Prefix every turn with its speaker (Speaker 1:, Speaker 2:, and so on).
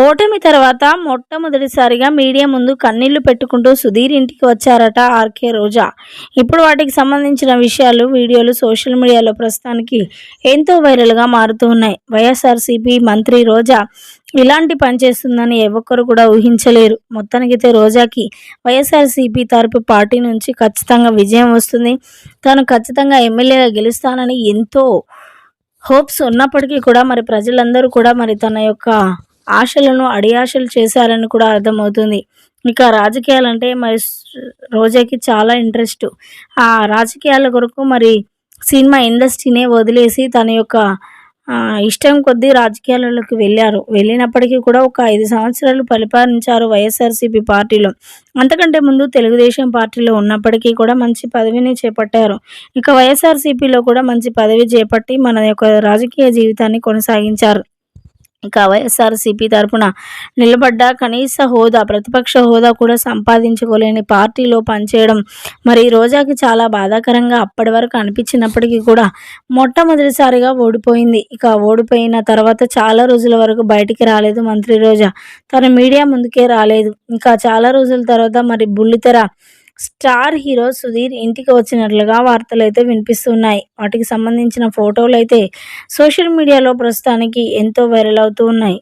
Speaker 1: ఓటమి తర్వాత మొట్టమొదటిసారిగా మీడియా ముందు కన్నీళ్ళు పెట్టుకుంటూ సుధీర్ ఇంటికి వచ్చారట ఆర్కే రోజా. ఇప్పుడు వాటికి సంబంధించిన విషయాలు వీడియోలు సోషల్ మీడియాలో ప్రస్తుతానికి ఎంతో వైరల్గా మారుతూ ఉన్నాయి. వైఎస్ఆర్సీపీ మంత్రి రోజా ఇలాంటి పని చేస్తుందని కూడా ఊహించలేరు. మొత్తానికైతే రోజాకి వైఎస్ఆర్సీపీ తరపు పార్టీ నుంచి ఖచ్చితంగా విజయం వస్తుంది. తాను ఖచ్చితంగా ఎమ్మెల్యేగా గెలుస్తానని ఎంతో హోప్స్ ఉన్నప్పటికీ కూడా మరి ప్రజలందరూ కూడా మరి తన యొక్క ఆశలను అడియాశలు చేశారని కూడా అర్థమవుతుంది. ఇక రాజకీయాలంటే మరి రోజాకి చాలా ఇంట్రెస్ట్. ఆ రాజకీయాల కొరకు మరి సినిమా ఇండస్ట్రీనే వదిలేసి తన యొక్క ఇష్టం కొద్దీ రాజకీయాలలోకి వెళ్ళారు. వెళ్ళినప్పటికీ కూడా ఒక ఐదు సంవత్సరాలు పరిపాలించారు వైఎస్ఆర్సీపీ పార్టీలో. అంతకంటే ముందు తెలుగుదేశం పార్టీలో ఉన్నప్పటికీ కూడా మంచి పదవిని చేపట్టారు. ఇక వైఎస్ఆర్సీపీలో కూడా మంచి పదవి చేపట్టి మన యొక్క రాజకీయ జీవితాన్ని కొనసాగించారు. ఇక వైఎస్ఆర్సీపీ తరపున నిలబడ్డ కనీస హోదా ప్రతిపక్ష హోదా కూడా సంపాదించుకోలేని పార్టీలో పనిచేయడం మరి రోజాకి చాలా బాధాకరంగా అప్పటి వరకు అనిపించినప్పటికీ కూడా మొట్టమొదటిసారిగా ఓడిపోయింది. ఇక ఓడిపోయిన తర్వాత చాలా రోజుల వరకు బయటికి రాలేదు మంత్రి రోజా. తన మీడియా ముందుకే రాలేదు. ఇంకా చాలా రోజుల తర్వాత మరి బుల్లితెర స్టార్ హీరో సుధీర్ ఇంటికి వచ్చినట్లుగా వార్తలు అయితే వినిపిస్తున్నాయి. వాటికి సంబంధించిన ఫోటోలు అయితే సోషల్ మీడియాలో ప్రస్తుతానికి ఎంతో వైరల్ అవుతూ ఉన్నాయి.